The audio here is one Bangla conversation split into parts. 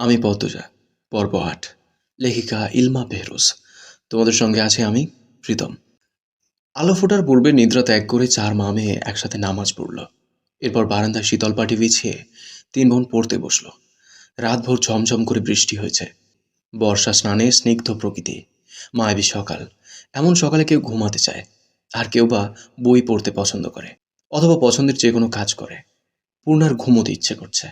আমি পদ্মজা পর্ব আট লেখিকা ইলমা বেহরোজ তোমাদের সঙ্গে আছে আমি, প্রীতম। আলো ফোটার পূর্বে নিদ্রা ত্যাগ করে চার মা মেয়ে একসাথে নামাজ পড়ল। এরপর বারান্দায় শীতল পাটি বিছিয়ে তিন বোন পড়তে বসল। রাতভর ঝমঝম করে বৃষ্টি হয়েছে। বর্ষা স্নানে স্নিগ্ধ প্রকৃতি। মায়াবী সকাল। এমন সকালে কেউ ঘুমাতে চায়। আর কেউ বা বই পড়তে পছন্দ করে। অথবা পছন্দের যে কোনো কাজ করে। পূর্ণার ঘুমোতে ইচ্ছে করছে।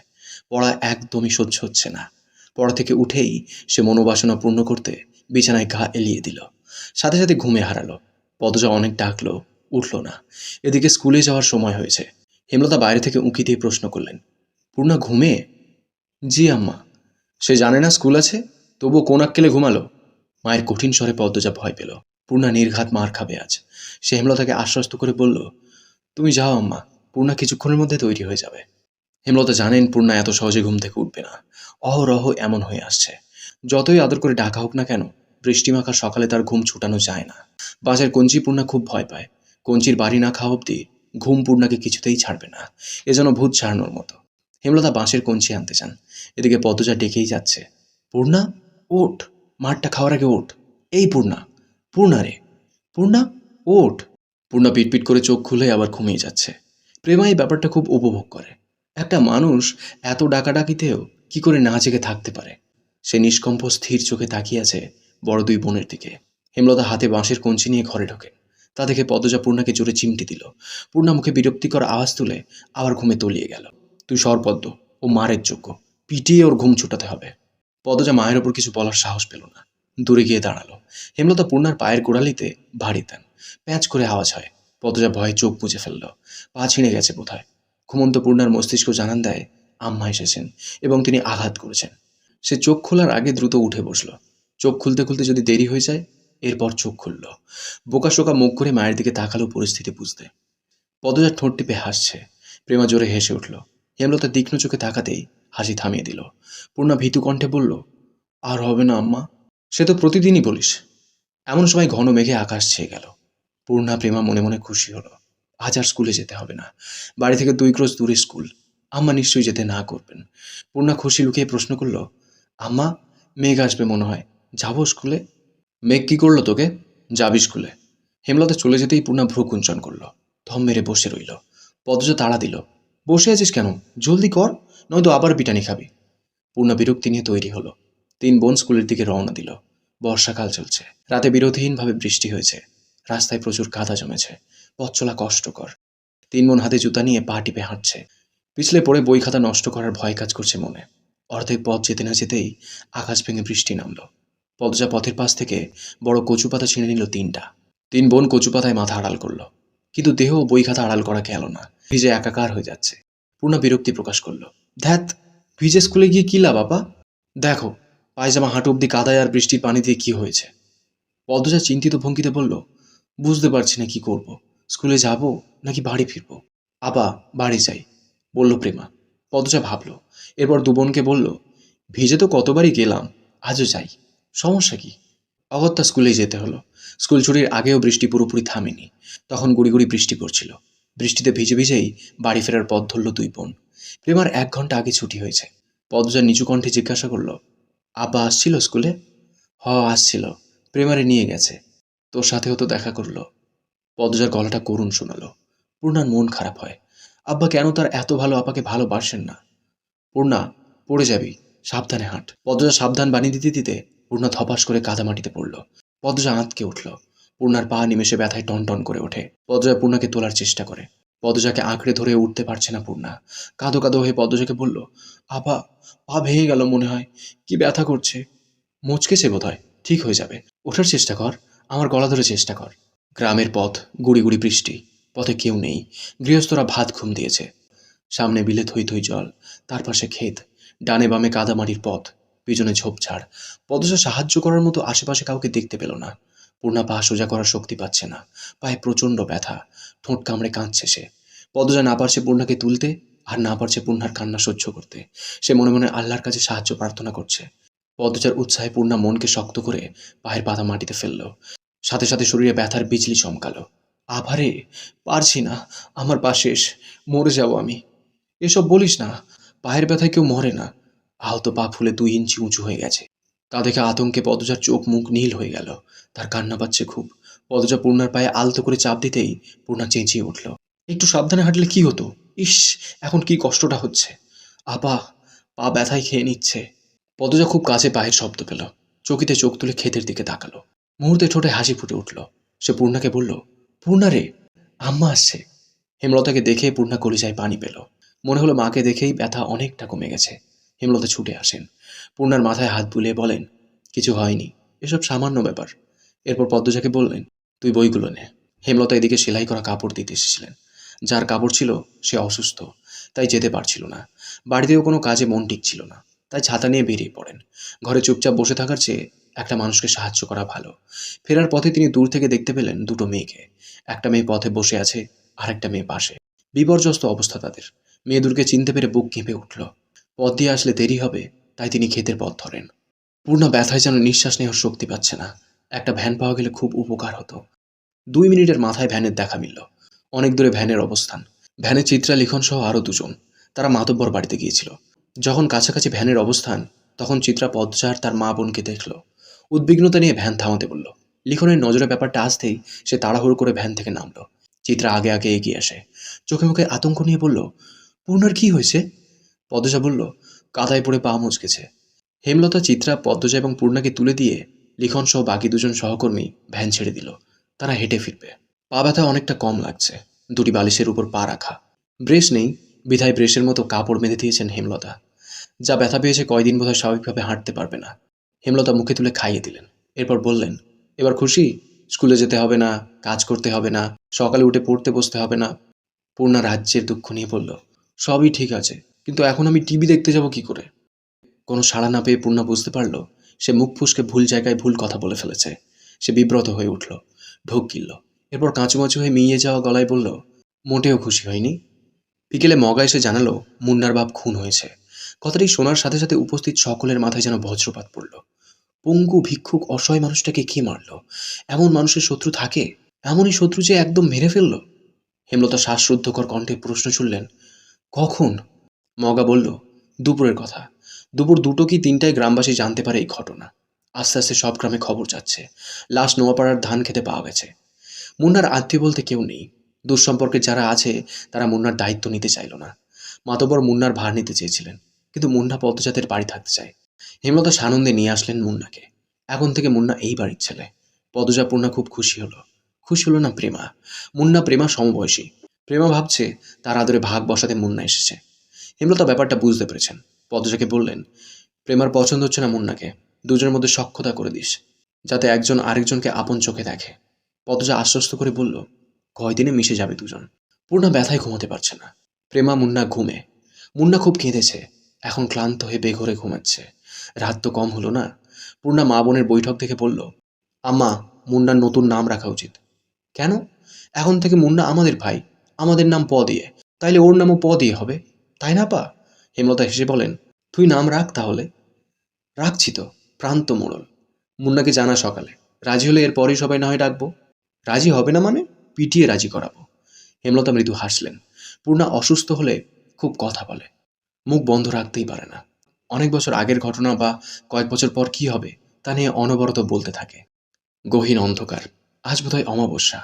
পড়া একদমই সহ্য হচ্ছে না। পড়া থেকে উঠেই সে মনোবাসনা পূর্ণ করতে বিছানায় গা এলিয়ে দিল। সাথে সাথে ঘুমে হারালো। পদজা অনেক ডাকলো, উঠল না। এদিকে স্কুলে যাওয়ার সময় হয়েছে। হেমলতা বাইরে থেকে উঁকি দিয়ে প্রশ্ন করলেন, পূর্ণা ঘুমে? জি আম্মা। সে জানে না স্কুল আছে? তবুও কোন আক্কেলে ঘুমালো? মায়ের কঠিন স্বরে পদ্মজা ভয় পেল। পূর্ণা নির্ঘাত মার খাবে আজ। সে হেমলতাকে আশ্বস্ত করে বলল, তুমি যাও আম্মা, পূর্ণা কিছুক্ষণের মধ্যে তৈরি হয়ে যাবে। হেমলতা জানেন পূর্ণা এত সহজে ঘুম থেকে উঠবে না। অহরহ এমন হয়ে আসছে। যতই আদর করে ডাকা হোক না কেন, বৃষ্টিমাখা সকালে তার ঘুম ছুটানো যায় না। বাসের কঞ্চি পূর্ণা খুব ভয় পায়। কঞ্চির বাড়ি না খাওয়া অব্দি ঘুম পূর্ণাকে কিছুতেই ছাড়বে না। এ যেন ভূত ছাড়ানোর মতো। হেমলতা বাঁশের কঞ্চি আনতে চান। এদিকে পদ্মজা ডেকেই যাচ্ছে। পূর্ণা, ওঠ। মাঠটা খাওয়ার আগে ওঠ। এই পূর্ণা পূর্ণা রে। পূর্ণা, ওঠ। পূর্ণা পিটপিট করে চোখ খুলে আবার ঘুমিয়ে যাচ্ছে। প্রেমা এই ব্যাপারটা খুব উপভোগ করে। একটা মানুষ এত ডাকাডাকিতেও কি করে না জেগে থাকতে পারে? সে নিষ্কম্প স্থির চোখে তাকিয়ে আছে বড় দুই বোনের দিকে। হেমলতা হাতে বাঁশের কঞ্চি নিয়ে ঘরে ঢোকে। তা দেখে পদজা পূর্ণাকে জোরে চিমটি দিল। পূর্ণা মুখে বিরক্তিকর আওয়াজ তুলে আবার ঘুমে তলিয়ে গেল। তুই সরপদ্ম ও মারের যোগ্য। পিটিয়ে ওর ঘুম ছুটাতে হবে। পদজা মায়ের ওপর কিছু বলার সাহস পেল না। দূরে গিয়ে দাঁড়াল। হেমলতা পূর্ণার পায়ের গোড়ালিতে ভারী দেন। প্যাঁচ করে আওয়াজ হয়। পদজা ভয়ে চোখ বুঝে ফেলল। পা ছিঁড়ে গেছে বোধহয়। ঘুমন্ত পূর্ণার মস্তিষ্ক জানান দেয় আম্মা এসেছেন এবং তিনি আঘাত করেছেন। সে চোখ খোলার আগে দ্রুত উঠে বসল। চোখ খুলতে খুলতে যদি দেরি হয়ে যায়, এরপর চোখ খুলল। বোকাশোকা মুখ করে মায়ের দিকে তাকালো পরিস্থিতি বুঝতে। পদজার ঠোঁট টিপে হাসছে। প্রেমা জোরে হেসে উঠল। হেমলতা তীক্ষ্ণ চোখে তাকাতেই হাসি থামিয়ে দিল। পূর্ণা ভীতু কণ্ঠে বলল, আর হবে না আম্মা, সে তো প্রতিদিনই বলিস। এমন সময় ঘন মেঘে আকাশ ছেয়ে গেল। পূর্ণা, প্রেমা মনে মনে খুশি হলো। আজ আর স্কুলে যেতে হবে না। বাড়ি থেকে দুই ক্রোশ দূরে স্কুল। আম্মা নিশ্চয়ই যেতে না করবেন। পূর্ণা খুশি লুকিয়ে প্রশ্ন করল, আম্মা, মেঘ আসবে মনে হয়। যাব স্কুলে? মেঘ কি করল তোকে? যাবি স্কুলে। হেমলতা চলে যেতেই পূর্ণা ভ্রু কুঞ্চন করল, ধম মেরে বসে রইল। পদজ তাড়া দিল, বসে আছিস কেন? জলদি কর, নয়তো আবার পিটানি খাবি। পূর্ণা বিরক্তি নিয়ে তৈরি হলো, তিন বোন স্কুলের দিকে রওনা দিল। বর্ষাকাল চলছে, রাতে বিরতিহীনভাবে বৃষ্টি হয়েছে, রাস্তায় প্রচুর কাদা জমেছে, পথ চলা কষ্টকর। তিন বোন হাতে জুতা নিয়ে পা টিপে হাঁটছে পিছলে পড়ে বই খাতা নষ্ট করার ভয় কাজ করছে মনে। অর্ধেক পথ যেতে না যেতেই আকাশ ভেঙে বৃষ্টি নামলো। পদজা পথের পাশ থেকে বড় কচু পাতা ছিঁড়ে নিল তিনটা। তিন বোন কচু পাতায় মাথা আড়াল করল। কিন্তু দেহ বই খাতা আড়াল করা গেল না। ভিজে একাকার হয়ে যাচ্ছে। পূর্ণা বিরক্তি প্রকাশ করল। ধ্যাত ভিজে স্কুলে গিয়ে কি লাভ বাবা দেখো, পায়জামা হাঁটু অব্দি কাদায় আর বৃষ্টির পানি দিয়ে কি হয়েছে? পদ্মজা চিন্তিত ভঙ্গিতে বলল, বুঝতে পারছি না কি করব। স্কুলে যাব নাকি বাড়ি ফিরবো? আবা বাড়ি যাই। বলল, প্রেমা। পদ্মজা ভাবলো, এরপর দু বোনকে বলল, ভিজে তো কতবারই গেলাম, আজও যাই। সমস্যা কি? অগত্যা স্কুলেই যেতে হলো। স্কুল ছুটির আগেও বৃষ্টি পুরোপুরি থামেনি। তখন গুড়ি গুড়ি বৃষ্টি পড়ছিল। বৃষ্টিতে ভিজে ভিজেই বাড়ি ফেরার পথ ধরল দুই বোন। প্রেমার এক ঘণ্টা আগে ছুটি হয়েছে। পদ্মজা নিচু কণ্ঠে জিজ্ঞাসা করল, আব্বা আসছিল স্কুলে? হ, আসছিল। প্রেমারে নিয়ে গেছে। তোর সাথেও তো দেখা করল। পদ্মজার গলাটা করুণ শোনালো। পূর্ণার মন খারাপ হয়। আব্বা কেন তার এত ভালো আপাকে ভালোবাসেন না? পূর্ণা, পড়ে যাবি। সাবধানে হাঁট। পদ্মজা সাবধান বানিয়ে দিতে দিতে পূর্ণা ধপাস করে কাদামাটিতে পড়ল। পদ্মজা আঁতকে উঠল। পূর্ণার পা নিমেষে ব্যথায় টনটন করে ওঠে। পদ্মজা পূর্ণাকে তোলার চেষ্টা করে। পদ্মজাকে আঁকড়ে ধরে উঠতে পারছে না পূর্ণা। কাঁদো কাঁদো হয়ে পদ্মজাকে বলল, আপা, পা ভেঙে গেল মনে হয়। কি ব্যথা করছে? মুচকেছে বোধ হয় ঠিক হয়ে যাবে। ওঠার চেষ্টা কর। আমার গলা ধরে চেষ্টা কর। গ্রামের পথ গুড়ি গুড়ি বৃষ্টি। পথে কেউ নেই। গৃহস্থরা ভাত ঘুম দিয়েছে। সামনে বিলে থই থই জল, তার পাশে ক্ষেত, ডানে বামে কাদামাটির পথ, পিছনে ঝোপঝাড় পদসা সাহায্য করার মতো আশেপাশে কাউকে দেখতে পেল না। পূর্ণা পা সোজা করার শক্তি পাচ্ছে না। পায়ে প্রচণ্ড ব্যথা। ঠোঁট কামড়ে কাঁদছে সে। পদজা না পারছে পূর্ণাকে তুলতে আর না পারছে পূর্ণার কান্না সহ্য করতে। সে মনে মনে আল্লাহর কাছে সাহায্য প্রার্থনা করছে। পদজার উৎসাহে পূর্ণা মনকে শক্ত করে পায়ের পাতা মাটিতে ফেলল। সাথে সাথে শরীরে ব্যথার বিজলি চমকালো। আভারে পারছি না, আমার পা শেষ, মরে যাব আমি। এসব বলিস না, পায়ের ব্যথায় কেউ মরে না। আহত পা ফুলে দুই ইঞ্চি উঁচু হয়ে গেছে। তা দেখে আতঙ্কে পদজার চোখ মুখ নীল হয়ে গেল। তার কান্না পাচ্ছে খুব। পদজা পূর্ণার পায়ে আলতো করে চাপ দিতেই পূর্ণা চেঁচিয়ে উঠল। একটু সাবধানে হাঁটলে কি হতো? ইস, এখন কি কষ্টটা হচ্ছে? আপা, পা ব্যথায় খেয়ে নিচ্ছে। পদজা খুব কাছে পায়ের শব্দ পেল। চকিতে চোখ তুলে ক্ষেতের দিকে তাকালো। মুহূর্তে ঠোঁটে হাসি ফুটে উঠল। সে পূর্ণাকে বলল পূর্ণা রে আম্মা আসছে হেমলতাকে দেখে পূর্ণা কলিজায় পানি পেল। মনে হলো মাকে দেখেই ব্যথা অনেকটা কমে গেছে। হেমলতা ছুটে আসেন। পূর্ণার মাথায় হাত বুলিয়ে বলেন, কিছু হয়নি। এসব সামান্য ব্যাপার। এরপর পদ্মজাকে বললেন, তুই বইগুলো নে। হেমলতা এদিকে সেলাই করা কাপড় দিতে এসেছিলেন। যার কাপড় ছিল, সে অসুস্থ, তাই যেতে পারছিল না। বাড়িতেও কোনো কাজে মন টিকছিল না, তাই ছাতা নিয়ে বেরিয়ে পড়েন। ঘরে চুপচাপ বসে থাকার চেয়ে একটা মানুষকে সাহায্য করা ভালো। ফেরার পথে তিনি দূর থেকে দেখতে পেলেন দুটো মেয়েকে। একটা মেয়ে পথে বসে আছে আর একটা মেয়ে পাশে। বিপর্যস্ত অবস্থা তাদের। মেয়ে দুর্গে চিনতে পেরে বুক কেঁপে উঠল। পথ দিয়ে আসলে দেরি হবে, তাই তিনি ক্ষেতের পথ ধরেন। পূর্ণ ব্যথায় যেন নিঃশ্বাস নেওয়ার শক্তি পাচ্ছে না। একটা ভ্যান পাওয়া গেলে খুব উপকার হতো। দুই মিনিটের মাথায় ভ্যানের দেখা মিলল। অনেক দূরে ভ্যানের অবস্থান। ভ্যানে চিত্রা লিখন সহ আরও দুজন। তারা মাতব্বর বাড়িতে গিয়েছিল। যখন কাছাকাছি ভ্যানের অবস্থান, তখন চিত্রা পদ্মার তার মা বোনকে দেখল। উদ্বিগ্নতা নিয়ে ভ্যান থামাতে বলল। লিখনের নজরে ব্যাপারটা আসতেই সে তাড়াহুড়ো করে ভ্যান থেকে নামলো। চিত্রা আগে আগে এগিয়ে আসে। চোখে মুখে আতঙ্ক নিয়ে বলল, পূর্ণার কি হয়েছে? পদ্মজা বলল, কাদায় পড়ে পা মুচকেছে। হেমলতা, চিত্রা, পদ্মজা এবং পূর্ণাকে তুলে দিয়ে লিখন সহ বাকি দুজন সহকর্মী ভ্যান ছেড়ে দিল। তারা হেঁটে ফিরবে। পা ব্যথা অনেকটা কম লাগছে। দুটি বালিশের উপর পা রাখা। ব্রেশ নেই। বিধায় ব্রেশের মতো কাপড় বেঁধে দিয়েছেন হেমলতা। যা ব্যথা পেয়েছে কয়দিন বোধহয় স্বাভাবিকভাবে হাঁটতে পারবে না। হেমলতা মুখে তুলে খাইয়ে দিলেন। এরপর বললেন, এবার খুশি? স্কুলে যেতে হবে না, কাজ করতে হবে না, সকালে উঠে পড়তে বসতে হবে না। পূর্ণা রাজ্যের দুঃখ নিয়ে বলল, সবই ঠিক আছে, কিন্তু এখন আমি টিভি দেখতে যাব কি করে? কোনো সাড়া না পেয়ে পূর্ণা বুঝতে পারল, সে মুখ ফুসকে ভুল জায়গায় ভুল কথা বলে ফেলেছে। সে বিব্রত হয়ে উঠল, ঢোক গিলল, এরপর কাঁচুমাচু হয়ে মিইয়ে যাওয়া গলায় বলল, মোটেও খুশি হয়নি? বিকেলে মগা এসে জানালো, মুন্নার বাপ খুন হয়েছে। কথাটি শোনার সাথে সাথে উপস্থিত সকলের মাথায় যেন বজ্রপাত পড়ল। পঙ্গু ভিক্ষুক অসহায় মানুষটাকে কে মারল? এমন মানুষের শত্রু থাকে? এমনই শত্রু যে একদম মেরে ফেলল? হেমলতা শ্বাসরুদ্ধকর কণ্ঠে প্রশ্ন ছুড়লেন, কখন? মগা বলল, দুপুরের কথা। দুপুর দুটো কি তিনটায় গ্রামবাসী জানতে পারে এই ঘটনা? আস্তে আস্তে সব গ্রামে খবর যাচ্ছে। লাশ নোয়াপাড়ার ধান খেতে পাওয়া গেছে। মুন্নার আত্মীয় বলতে কেউ নেই। দুঃসম্পর্কে যারা আছে, তারা মুন্নার দায়িত্ব নিতে চাইল না। মাতবর মুন্নার ভার নিতে চেয়েছিলেন। কিন্তু মুন্না পদ্মজাতের বাড়ি থাকতে চায়। হেমলতা সানন্দে নিয়ে আসলেন মুন্নাকে। এখন থেকে মুন্না এই বাড়ির ছেলে। পদজা পূর্ণা খুব খুশি হলো। খুশি হলো না প্রেমা? মুন্না প্রেমা সমবয়সী। প্রেমা ভাবছে তার আদরে ভাগ বসাতে মুন্না এসেছে। হেমলতা ব্যাপারটা বুঝতে পেরেছেন। পদজাকে বললেন, প্রেমার পছন্দ হচ্ছে না মুন্নাকে। দুজনের মধ্যে সক্ষতা করে দিস, যাতে একজন আরেকজনকে আপন চোখে দেখে। পদজা আশ্বস্ত করে বলল, কয়দিনে মিশে যাবে দুজন? পূর্ণা ব্যথায় ঘুমাতে পারছে না। প্রেমা, মুন্না ঘুমে। মুন্না খুব কেঁদেছে। এখন ক্লান্ত হয়ে বেঘরে ঘুমাচ্ছে। রাত তো কম হলো না। পূর্ণা মা বোনের বৈঠক দেখে বলল, আম্মা মুন্নার নতুন নাম রাখা উচিত। কেন? এখন থেকে মুন্না আমাদের ভাই। আমাদের নাম প দিয়ে তাইলে ওর নামও প দিয়ে হবে। তাই না, পা? হেমলতা হেসে বলেন, তুই নাম রাখ তাহলে। রাখছি তো, প্রান্ত মোড়ল। মুন্নাকে জানা সকালে। রাজি হলে এর পরেই সবাই না হয় ডাকবো। রাজি হবে না মানে পিটিয়ে রাজি করাবো। হেমলতা মৃদু হাসলেন। পূর্ণা অসুস্থ হলে খুব কথা বলে। মুখ বন্ধ রাখতেই পারে না। অনেক বছর আগের ঘটনা বা কয়েক বছর পর কি হবে, তা নিয়ে অনবরত বলতে থাকে। গহীন অন্ধকার, আজ বোধহয় অমাবস্যা।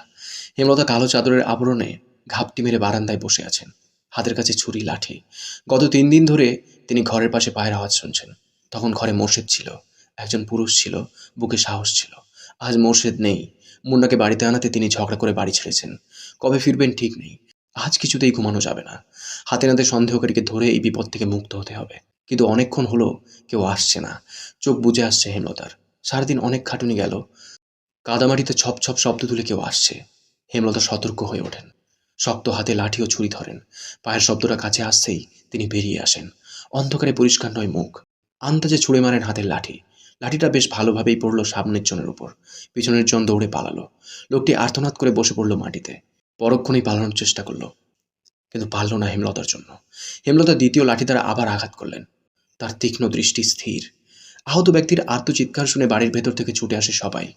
হেমলতা কালো চাদরের আবরণে ঘাপটি মেরে বারান্দায় বসে আছেন। হাতের কাছে ছুরি, লাঠি। গত তিন দিন ধরে তিনি ঘরের পাশে পায়ের আওয়াজ শুনছেন। তখন ঘরে মোর্শেদ ছিল। একজন পুরুষ ছিল, বুকে সাহস ছিল। আজ মোর্শেদ নেই। মুন্নাকে বাড়িতে আনাতে তিনি ঝগড়া করে বাড়ি ছেড়েছেন। কবে ফিরবেন ঠিক নেই। আজ কিছুতেই ঘুমানো যাবে না। হাতে নাতে সন্দেহকারীকে ধরে এই বিপদ থেকে মুক্ত হতে হবে। কিন্তু অনেকক্ষণ হলো, কেউ আসছে না। চোখ বুঝে আসছে হেমলতার। সারাদিন অনেক খাটুনি গেল। কাদামাটিতে ছপ ছপ শব্দ তুলে কেউ আসছে। হেমলতা সতর্ক হয়ে ওঠেন। শক্ত হাতে লাঠি ও ছুরি ধরেন। পায়ের শব্দটা কাছে আসতেই তিনি বেরিয়ে আসেন। অন্ধকারে পরিষ্কার নয় মুখ। আন্দাজে ছুঁড়ে মারেন হাতের লাঠি। লাঠিটা বেশ ভালোভাবেই পড়ল সামনের জনের উপর। পিছনের জন দৌড়ে পালালো। লোকটি আর্তনাদ করে বসে পড়ল মাটিতে। পরক্ষণেই পালানোর চেষ্টা করল। কিন্তু পারল না হেমলতার জন্য। হেমলতা দ্বিতীয় লাঠি দ্বারা আবার আঘাত করলেন। তার তীক্ষ্ণ দৃষ্টি স্থির। আহত ব্যক্তির আর্তচিৎকার শুনে বাড়ির ভেতর থেকে ছুটে আসে সবাই।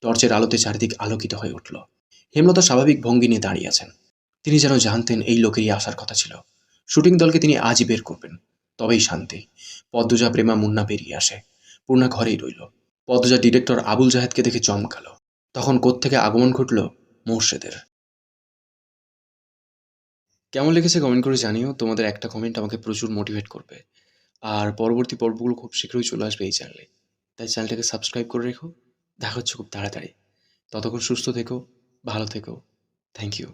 টর্চের আলোতে চারিদিক আলোকিত হয়ে উঠল। হেমলতা স্বাভাবিক ভঙ্গি নিয়ে দাঁড়িয়ে আছেন। তিনি যেন জানতেন এই লোকেরই আসার কথা ছিল। শুটিং দলকে তিনি আজই বের করবেন। তবেই শান্তি। পদ্মজা, প্রেমা, মুন্না বেরিয়ে আসে। পূর্ণা ঘরেই রইল। পদ্মজা ডিরেক্টর আবুল জাহেদকে দেখে চমকালো। তখন কোত্থেকে আগমন ঘটল মোর্শেদের। কেমন লেগেছে কমেন্ট করে জানিও। তোমাদের একটা কমেন্ট আমাকে প্রচুর মোটিভেট করবে। আর পরবর্তী পর্বগুলো খুব শীঘ্রই চলে আসবে এই চ্যানেলে তাই চ্যানেলটাকে সাবস্ক্রাইব করে রেখো। দেখা হচ্ছে খুব তাড়াতাড়ি। ততক্ষণ সুস্থ থেকো, ভালো থেকো। Thank you